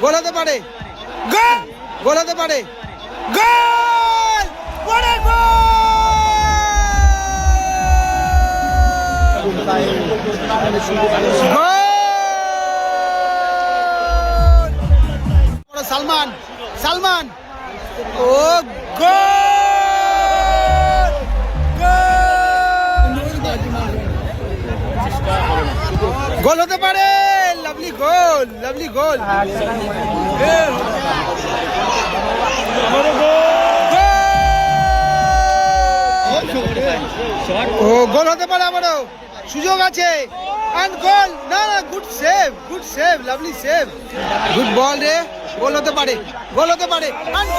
গোল! হতে পারে। গোল! গোল হতে পারে গোল গোল সালমান সালমান। ও গোল! গোল! গোল হতে পারে। লাভলি গোল লাভলি গোল। ও গোল হতে পারে আবারও সুযোগ আছে। অ্যান্ড গোল না না good save good save lovely save good ball রে গোল হতে পারে গোল হতে পারে। অ্যান্ড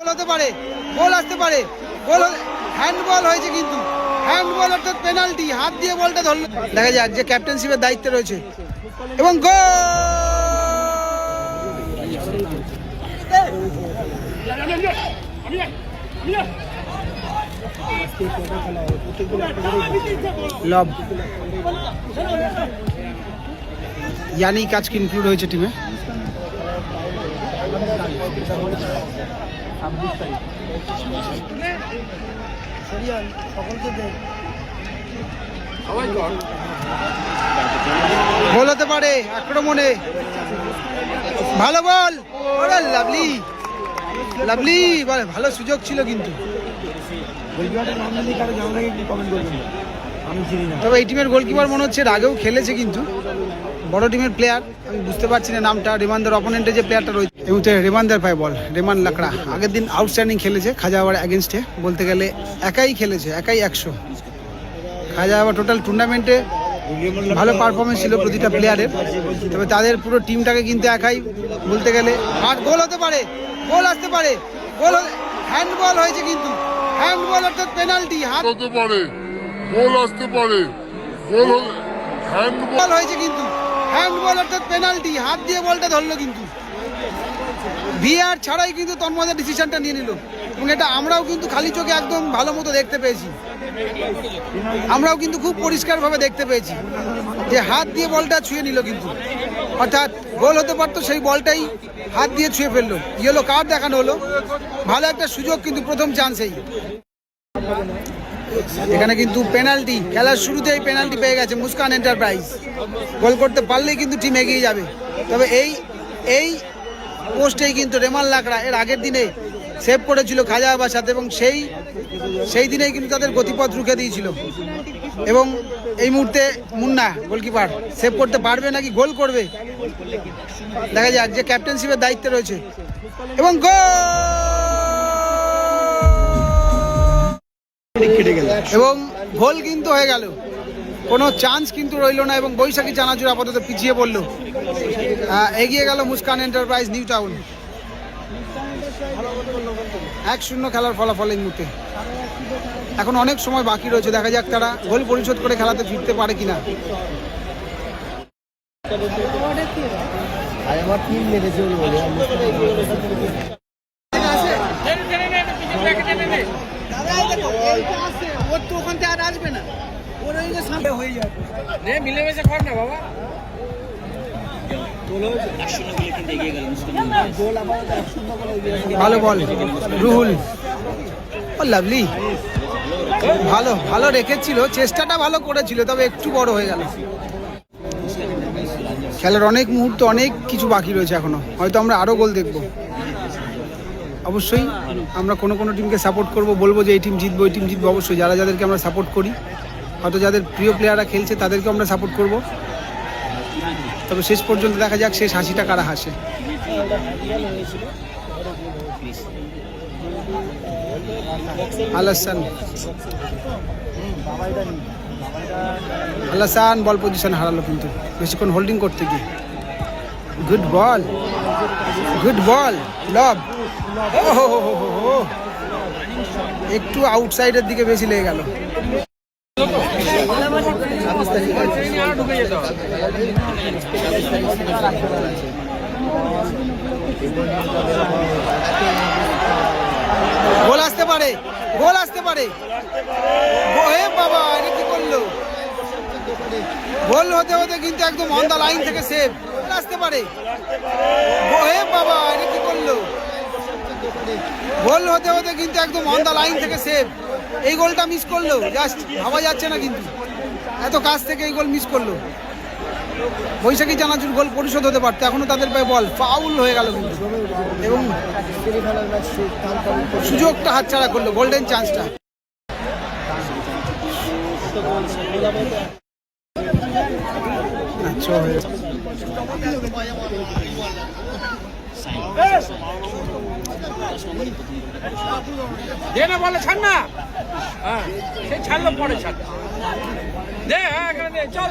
গোল হতে পারে গোল আসতে পারে। গোল হ্যান্ড বল হয়েছে কিন্তু। হ্যান্ড বল অর্থাৎ পেনাল্টি হাত দিয়ে বলটা ধরলো। দেখা যাক, যে ক্যাপ্টেনশিপের দায়িত্বে রয়েছে। এবং লব ইয়ানি কাজকে ইনক্লুড হয়েছে টিমে গোল হতে পারে আক্রমণে ভালো বল। ওরে লাভলি। লাভলি ভালো সুযোগ ছিল কিন্তু। তবে এই টিমের গোলকিপার মনে হচ্ছে এর আগেও খেলেছে কিন্তু। বড় টিমের প্লেয়ার আমি বুঝতে পারছি না নামটা রেমানদের অপোনেন্টে যে প্লেয়ারটা রয়েছে। এই মুহূর্তে রেমানদের পায় বল রেমান লাকড়া। আগের দিন আউটস্ট্যান্ডিং খেলেছে খাজাওয়ার অ্যাগেনস্টে বলতে গেলে একাই খেলেছে একাই একশো। খাজাওয়া টোটাল টুর্নামেন্টে ভালো পারফরমেন্স ছিল প্রতিটা প্লেয়ারের তবে তাদের পুরো টিমটাকে কিন্তু একাই বলতে গেলে আর গোল হতে পারে গোল আসতে পারে। গোল হ্যান্ড বল হয়েছে কিন্তু। হ্যান্ড বল অর্থাৎ পেনাল্টি হাত হতে পারে গোল আসতে পারে। গোল হ্যান্ড বল হয়েছে কিন্তু। হ্যান্ড বল অর্থাৎ পেনাল্টি হাত দিয়ে বলটা ধরলো কিন্তু। ভিআর ছাড়াই কিন্তু তন্ময়ের ডিসিশনটা নিয়ে নিল। এবং এটা আমরাও কিন্তু খালি চোখে একদম ভালো মতো দেখতে পেয়েছি। আমরাও কিন্তু খুব পরিষ্কারভাবে দেখতে পেয়েছি যে হাত দিয়ে বলটা ছুঁয়ে নিল কিন্তু। অর্থাৎ গোল হতে পারতো, সেই বলটাই হাত দিয়ে ছুঁয়ে ফেলল। ইয়েলো কার্ড দেখানো হলো। ভালো একটা সুযোগ কিন্তু প্রথম চান্সেই এখানে কিন্তু পেনাল্টি, খেলার শুরুতেই পেনাল্টি পেয়ে গেছে মুস্কান এন্টারপ্রাইজ। গোল করতে পারলেই কিন্তু টিম এগিয়ে যাবে। তবে এই এই পোস্টেই কিন্তু রেমাল লাকড়া এর আগের দিনে সেভ করেছিল খাজা বাবার সাথে এবং সেই সেই দিনেই কিন্তু তাদের গতিপথ রুখে দিয়েছিল। এবং এই মুহূর্তে মুন্না গোলকিপার সেভ করতে পারবে নাকি গোল করবে? দেখা যাক যে ক্যাপ্টেনশিপের দায়িত্বে রয়েছে। এবং গোল এবং গোল কিন্তু হয়ে গেল। কোনো চান্স কিন্তু রইল না এবং বৈশাখী চানাচুর আপাতত পিছিয়ে পড়ল। এগিয়ে গেল মুস্কান এন্টারপ্রাইজ নিউ টাউন এক শূন্য খেলার ফলাফল এই মুহূর্তে। এখন অনেক সময় বাকি রয়েছে দেখা যাক তারা গোল পরিশোধ করে খেলাতে ফিরতে পারে কিনা। ওর তো ওখান থেকে আর আসবে না। ওর ওই যে সামনে হয়ে যাবে। নে মিলেমিশে কর না বাবা। ভালো বল রুহুল। ও লাভলি। ভালো ভালো রেখেছিল চেষ্টাটা ভালো করেছিল তবে একটু বড় হয়ে গেল। খেলার অনেক মুহূর্ত অনেক কিছু বাকি রয়েছে এখনও। হয়তো আমরা আরও গোল দেখব। অবশ্যই আমরা কোনো কোনো টিমকে সাপোর্ট করব, বলব যে এই টিম জিতবো, এই টিম জিতবো, অবশ্যই যারা যাদেরকে আমরা সাপোর্ট করি। হয়তো যাদের প্রিয় প্লেয়াররা খেলছে তাদেরকে আমরা সাপোর্ট করব। তবে শেষ পর্যন্ত দেখা যাক শেষ হাসিটা কারা হাসে। আলাসান। বল পজিশন হারালো কিন্তু। বেশিক্ষণ হোল্ডিং করতে গিয়ে। গুড বল গুড বল লব একটু আউটসাইডের দিকে বেশি লেগে গেল। গোল আসতে পারে, গোল আসতে পারে। বাবা কি করল? গোল হতে হতে কিন্তু একদম অন দা লাইন থেকে সেভ আসতে পারে। বাবা, এটা কি করল? গোল হতে হতে কিন্তু একদম অন দ্য লাইন থেকে সেভ এই গোলটা মিস করল জাস্ট ভাবা যাচ্ছে না কিন্তু। এত কাছ থেকে এই গোল মিস করল। বৈশাখী চানাচুর গোল পরিশোধ হতে পারতো, এখনও তাদের পায়ে বল ফাউল হয়ে গেল কিন্তু। এবং সুযোগটা হাতছাড়া করল গোল্ডেন চান্সটা আচ্ছা গেছে। দে না বলে ছাড় না। হ্যাঁ সে ছাড়লো পরে ছাড়। দে হ্যাঁ এখানে দে চল।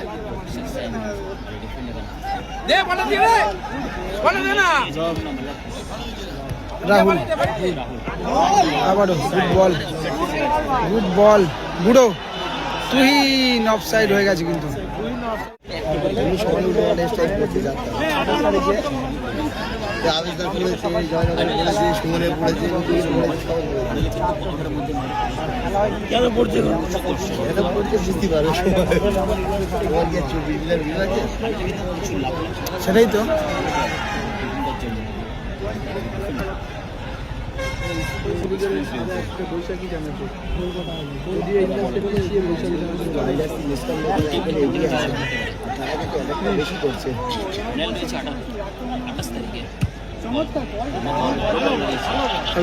দে বলে দিয়ে দে। বলে দে না। রাহুল। আবারও গুড বল গুড বল বুড়ো তুহিন অফ সাইড হয়ে গেছে কিন্তু আবিষ্কার করেছে জয়নগর করেছে সুমনে পড়েছে কেন পড়ছে বুঝতে পারো সেটাই তো। বেশি করছে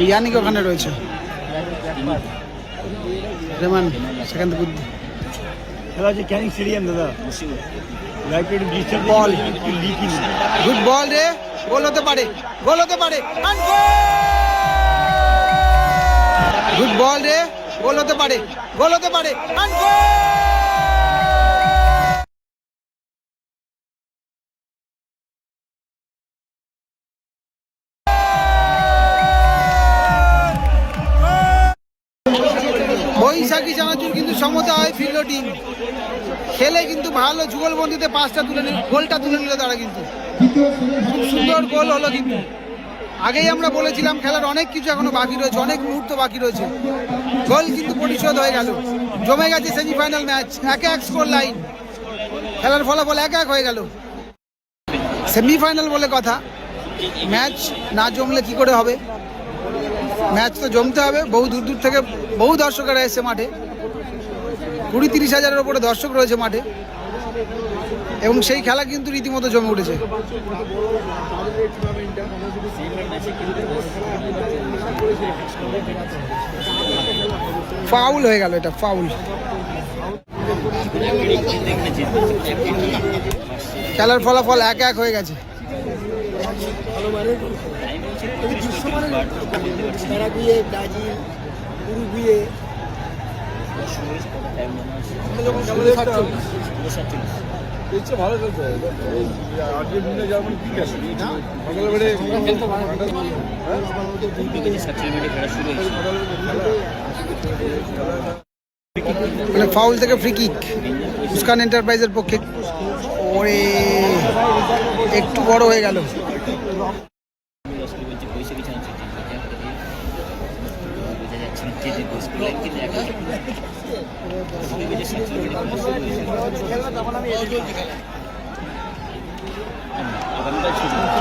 ইয়ানিক ওখানে রয়েছে। রেমান সেখান থেকে খেলা হচ্ছে ক্যানিং স্টেডিয়াম দাদা। বল গুড বল রে গোল হতে পারে গোল হতে পারে গুড বল রে গোল হতে পারে গোল হতে পারে বৈশাখী চানাচুর কিন্তু সমতা হয় টিম। খেলে কিন্তু ভালো যুগলবন্দিতে পাঁচটা তুলে নিল, গোলটা তুলে নিল তারা কিন্তু। খুব সুন্দর গোল হলো কিন্তু। আগেই আমরা বলেছিলাম খেলার অনেক কিছু এখনও বাকি রয়েছে, অনেক মুহূর্ত বাকি রয়েছে। গোল কিন্তু পরিশোধ হয়ে গেল। জমে গেছে সেমিফাইনাল ম্যাচ এক এক স্কোর লাইন খেলার ফলাফল এক এক হয়ে গেল। সেমিফাইনাল বলে কথা। ম্যাচ না জমলে কি করে হবে? ম্যাচ তো জমতে হবে। বহু দূর দূর থেকে বহু দর্শকেরা এসছে মাঠে। কুড়ি তিরিশ হাজারের ওপরে দর্শক রয়েছে মাঠে। এবং সেই খেলা কিন্তু রীতিমতো জমে উঠেছে। ফাউল হয়ে গেল এটা, ফাউল। খেলার ফলাফল এক এক হয়ে গেছে। প্যারাগুয়ে ব্রাজিল উরুগুয়ে মানে ফাউল থেকে ফ্রি কিক মুস্কান এন্টারপ্রাইজের পক্ষে। ওরে, একটু বড় হয়ে গেল।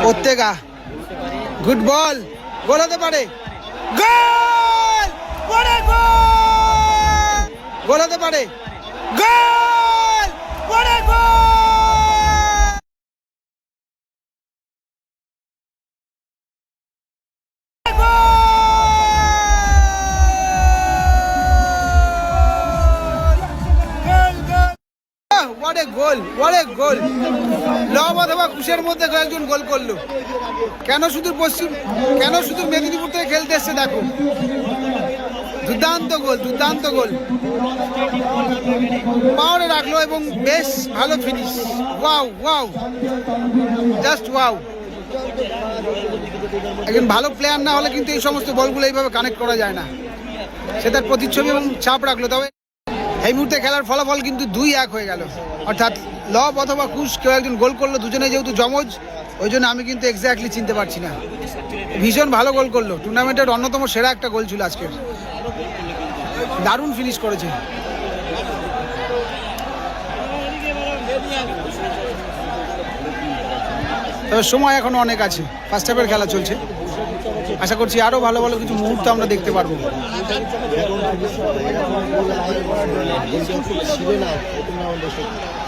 প্রত্যেকা। গুড বল গোল হতে পারে। গোল! গোল! গোল হতে পারে। গোল! গোল! গোল। লব অথবা কুশের মধ্যে কয়েকজন গোল করল। কেন শুধু পশ্চিম কেন শুধু মেদিনীপুর থেকে খেলতে এসছে, দেখো। দুর্দান্ত গোল দুর্দান্ত গোল। পাওয়ারে রাখল এবং বেশ ভালো finish wow wow. Just wow. একজন ভালো প্লেয়ার না হলে কিন্তু এই সমস্ত বলগুলো এইভাবে কানেক্ট করা যায় না। সে তার প্রতিচ্ছবি এবং ছাপ রাখল। তবে এই মুহূর্তে খেলার ফলাফল কিন্তু দুই এক হয়ে গেল। অর্থাৎ লব অথবা কুশ কেউ একজন গোল করল, দুজনে যেহেতু জমজ, ওই জন্য আমি কিন্তু এক্স্যাক্টলি চিনতে পারছি না। ভীষণ ভালো গোল করল। টুর্নামেন্টের অন্যতম সেরা একটা গোল ছিল আজকের। দারুণ ফিনিশ করেছে। তবে সময় এখনও অনেক আছে। ফার্স্ট হাফের খেলা চলছে। আশা করছি আরও ভালো ভালো কিছু মুহূর্ত আমরা দেখতে পারব।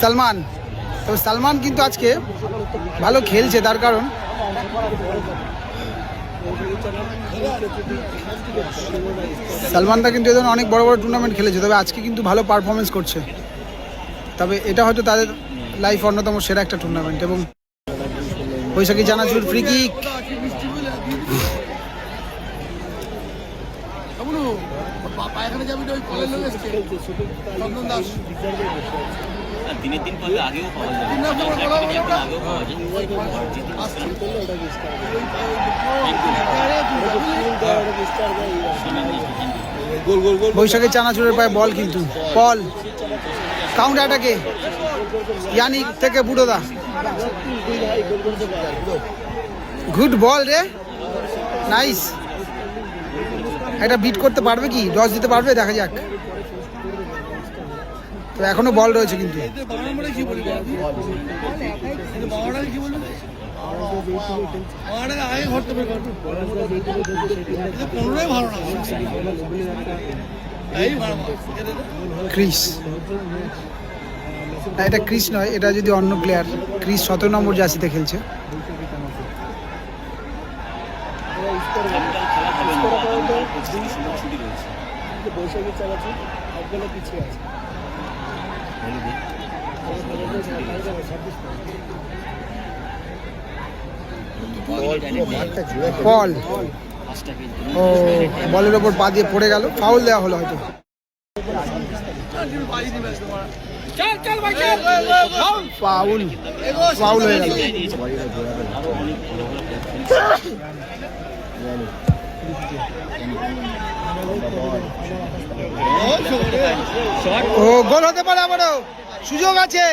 সালমান, তবে সালমান কিন্তু আজকে ভালো খেলছে, তার কারণ সালমানদা কিন্তু এদের অনেক বড় বড় টুর্নামেন্ট খেলেছে, তবে আজকে কিন্তু ভালো পারফরমেন্স করছে। তবে এটা হয়তো তাদের লাইফ অন্যতম সেরা একটা টুর্নামেন্ট এবং বৈশাখী জানাচুর ফ্রি কিক আর দিনের দিন পারলে আগেও পাওয়া যাবে আগেও পাওয়া যেহেতু গোল গোল গোল বৈশাখী চানাচুরের পায়ে বল কিন্তু। বল। কাউন্টার অ্যাটাকে ইয়ানিক থেকে বুড়োদা। গুড বল রে। নাইস এটা বিট করতে পারবে কি? দশ দিতে পারবে? দেখা যাক। তো এখনও বল রয়েছে কিন্তু। ক্রিস। এটা ক্রিস নয়, এটা যদি অন্য প্লেয়ার ক্রিস সতেরো নম্বর জার্সিতে খেলছে। ছুটি রয়েছে মাঠটা জুড়ে বল পাঁচটা কিন্তু ও বলের ওপর পা দিয়ে পড়ে গেল ফাউল দেওয়া হলো হয়তো ফাউল হয়ে গেল ও, গোল হতে পারে আবারও। সুযোগ আছে।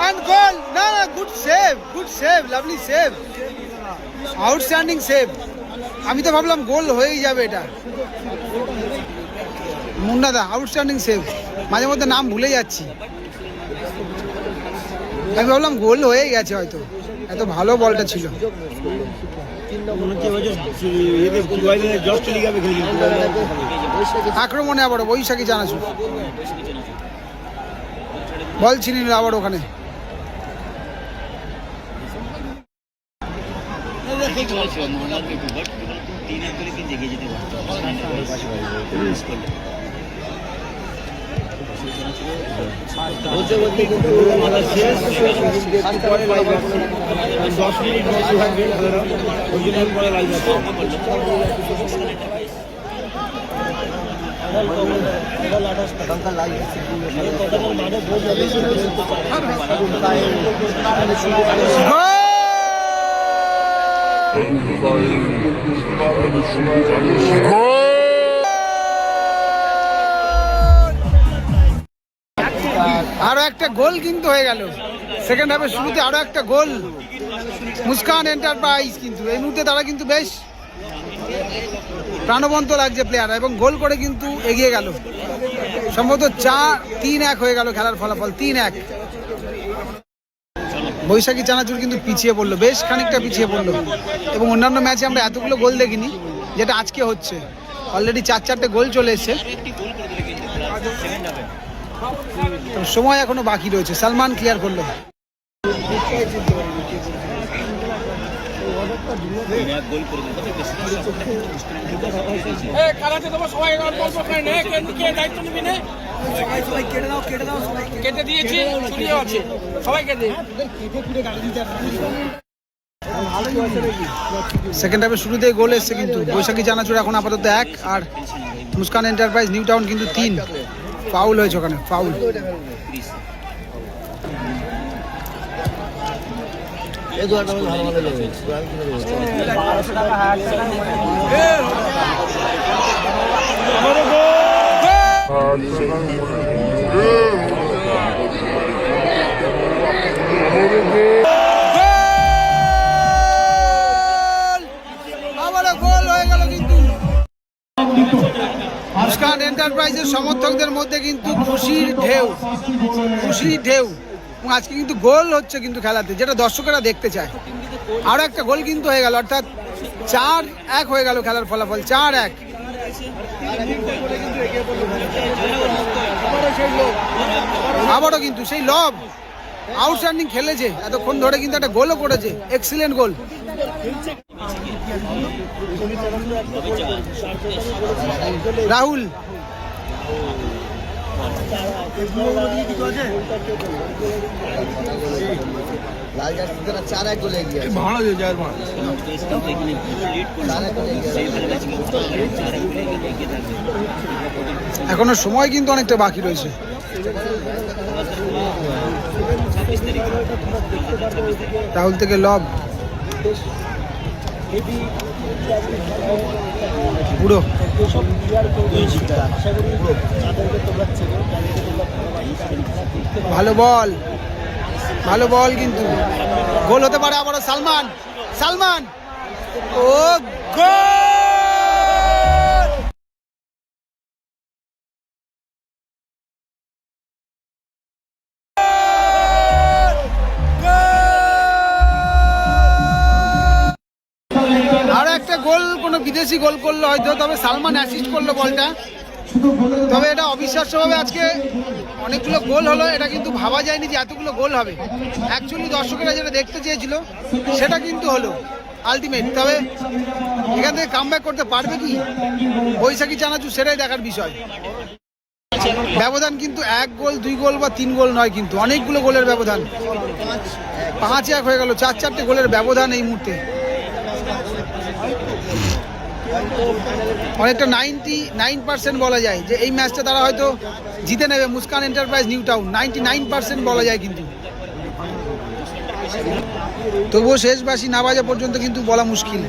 অ্যান্ড গোল না না good save good save lovely save outstanding save আমি তো ভাবলাম গোল হয়েই যাবে এটা। মুন্নাদা আউটস্ট্যান্ডিং সেভ মাঝে মধ্যে নাম ভুলে যাচ্ছি। আমি ভাবলাম গোল হয়েই গেছে হয়তো। এত ভালো বলটা ছিল। আক্রমণে আবার বৈশাখী জানাচু বল ছিনি নিল আবার ওখানে। তিন এক করে এগিয়ে যেতে পারতো বলতে বলতে কিন্তু আমাদের শেষ পরে লাইভ দশ মিনিট বেশি থাকবে ওই জন্য পরে লাইভ আছে আরও একটা গোল কিন্তু হয়ে গেল। সেকেন্ড হাফের শুরুতে আরও একটা গোল। মুস্কান এন্টারপ্রাইজ কিন্তু। এই মুহূর্তে তারা কিন্তু বেশ প্রাণবন্ত লাগছে প্লেয়ার এবং গোল করে কিন্তু এগিয়ে গেল। সম্ভবত চার, তিন এক হয়ে গেল খেলার ফলাফল, তিন এক। বৈশাখী চানাচুর কিন্তু পিছিয়ে পড়ল, বেশ খানিকটা পিছিয়ে পড়ল। এবং অন্যান্য ম্যাচে আমরা এতগুলো গোল দেখিনি, যেটা আজকে হচ্ছে। অলরেডি চার, চারটে গোল চলে এসছে। সময় এখনও বাকি রয়েছে। সালমান ক্লিয়ার করল। কেটে দিয়েছি আছে। সবাই কেটে সেকেন্ড হাফের শুরুতেই গোল এসছে কিন্তু। বৈশাখী চানাচুর এখন আপাতত এক আর মুস্কান এন্টারপ্রাইজ নিউ টাউন কিন্তু তিন। ফাউল হয়েছে ওখানে ফাউল। ক্রিস মুস্কান এন্টারপ্রাইজের সমর্থকদের মধ্যে কিন্তু খুশির ঢেউ খুশির ঢেউ। আজকে কিন্তু গোল হচ্ছে কিন্তু খেলাতে, যেটা দর্শকেরা দেখতে চায়। আরও একটা গোল কিন্তু হয়ে গেল, অর্থাৎ চার এক হয়ে গেল খেলার ফলাফল, চার এক। আবারও কিন্তু সেই লব আউটস্ট্যান্ডিং খেলেছে, এতক্ষণ ধরে কিন্তু একটা গোলও করেছে এক্সিলেন্ট গোল রাহুল। চার এক গোলে এখনও সময় কিন্তু অনেকটা বাকি রয়েছে। রাহুল থেকে লব। বুড়ো। ভালো বল। ভালো বল কিন্তু। গোল হতে পারে আবারও সালমান। সালমান। ও গোল! বিদেশি গোল করল, হয়তো তবে সালমান অ্যাসিস্ট করল বলটা। তবে এটা অবিশ্বাস্যভাবে আজকে অনেকগুলো গোল হলো, এটা কিন্তু ভাবা যায়নি যে এতগুলো গোল হবে। অ্যাকচুয়ালি দর্শকেরা যেটা দেখতে চেয়েছিল, সেটা কিন্তু হলো আলটিমেট তবে এখান থেকে কাম করতে পারবে কি? বৈশাখী চানাচু সেটাই দেখার বিষয়। ব্যবধান কিন্তু এক গোল, দুই গোল বা তিন গোল নয় কিন্তু, অনেকগুলো গোলের ব্যবধান। পাঁচ এক হয়ে গেল, চার চারটে গোলের ব্যবধান এই মুহূর্তে। অনেকটা নাইনটি নাইন পার্সেন্ট বলা যায় যে এই ম্যাচটা তারা হয়তো জিতে নেবে। Muskan enterprise, new town. Ninety nine percent বলা যায় কিন্তু। তবুও শেষ বাসি না বাজা পর্যন্ত কিন্তু বলা মুশকিল।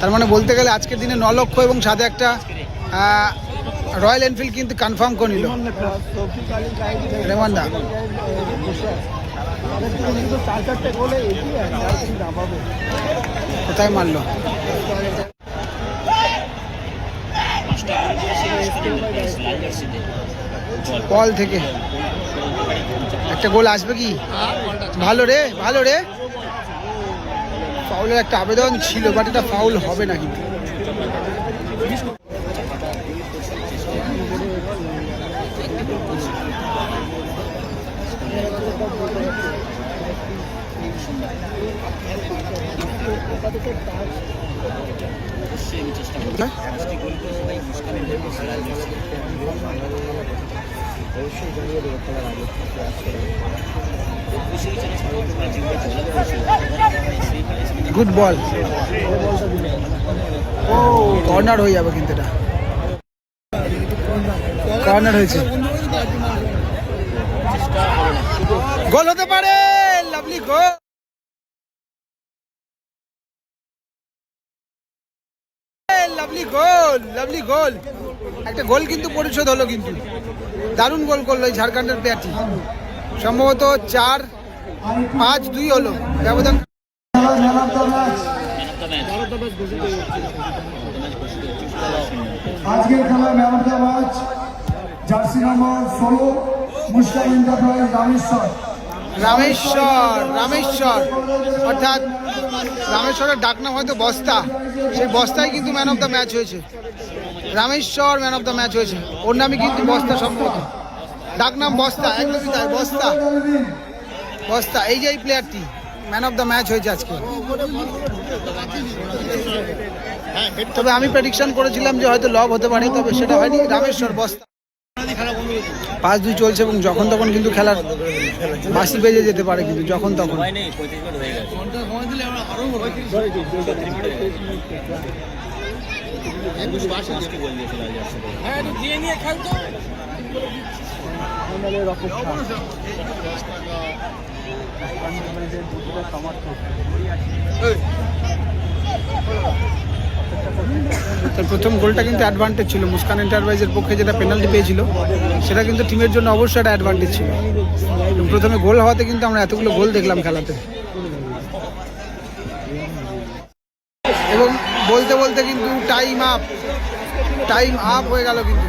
তার মানে বলতে গেলে আজকের দিনে ন লক্ষ এবং সাথে একটা রয়্যাল এনফিল্ড কিন্তু কনফার্ম করে নিল। রেমান্ডা। কোথায় মারলো? বল থেকে। একটা গোল আসবে কি? ভালো রে ভালো রে। ফাউলের একটা আবেদন ছিল বাট এটা ফাউল হবে না কিন্তু। অবশ্যই আমি চেষ্টা করব? গোল অবশ্যই জানিয়ে দেবো খেলার আগে গুড বল ও কর্নার হয়ে যাবে কিন্তু এটা। কর্নার হয়েছে। গোল হতে পারে লাভলি গোল। গোল লাভলি গোল। একটা গোল কিন্তু পরিশোধ হলো কিন্তু। দারুণ গোল করল এই ঝাড়খণ্ডের প্লেয়ারটি সম্ভবত চার, পাঁচ, দুই হলো। ব্যবধান আজকের খেলায় man of the match jersey number ষোলো মুস্তাক এন্টারপ্রাইজ রামেশ্বর। রামেশ্বর রামেশ্বর। অর্থাৎ রামেশ্বরের ডাকনাম হয়তো বস্তা। সেই বস্তায় কিন্তু ম্যান অফ দ্য ম্যাচ হয়েছে। Rameshwar man of the match হয়েছে। ওর নামই কিন্তু বস্তা সম্ভবত ডাকনাম বস্তা, একদমই তাই, বস্তা। বস্তা, এই যে এই প্লেয়ারটি ম্যান অফ দ্য ম্যাচ হয়েছে আজকে। তবে আমি প্রেডিকশন করেছিলাম যে হয়তো লব হতে পারে, তবে সেটা হয়নি। রামেশ্বর, বস্তা। পাঁচ দুই চলছে এবং যখন তখন কিন্তু খেলার বাসি বেজে যেতে পারে কিন্তু যখন তখন। ভয় তার প্রথম গোলটা কিন্তু অ্যাডভান্টেজ ছিল। মুস্কান এন্টারপ্রাইজের পক্ষে যেটা পেনাল্টি পেয়েছিল, সেটা কিন্তু টিমের জন্য অবশ্যই একটা অ্যাডভান্টেজ ছিল। প্রথমে গোল হওয়াতে কিন্তু আমরা এতগুলো গোল দেখলাম খেলাতে। এবং বলতে বলতে কিন্তু টাইম আপ টাইম আপ হয়ে গেল কিন্তু।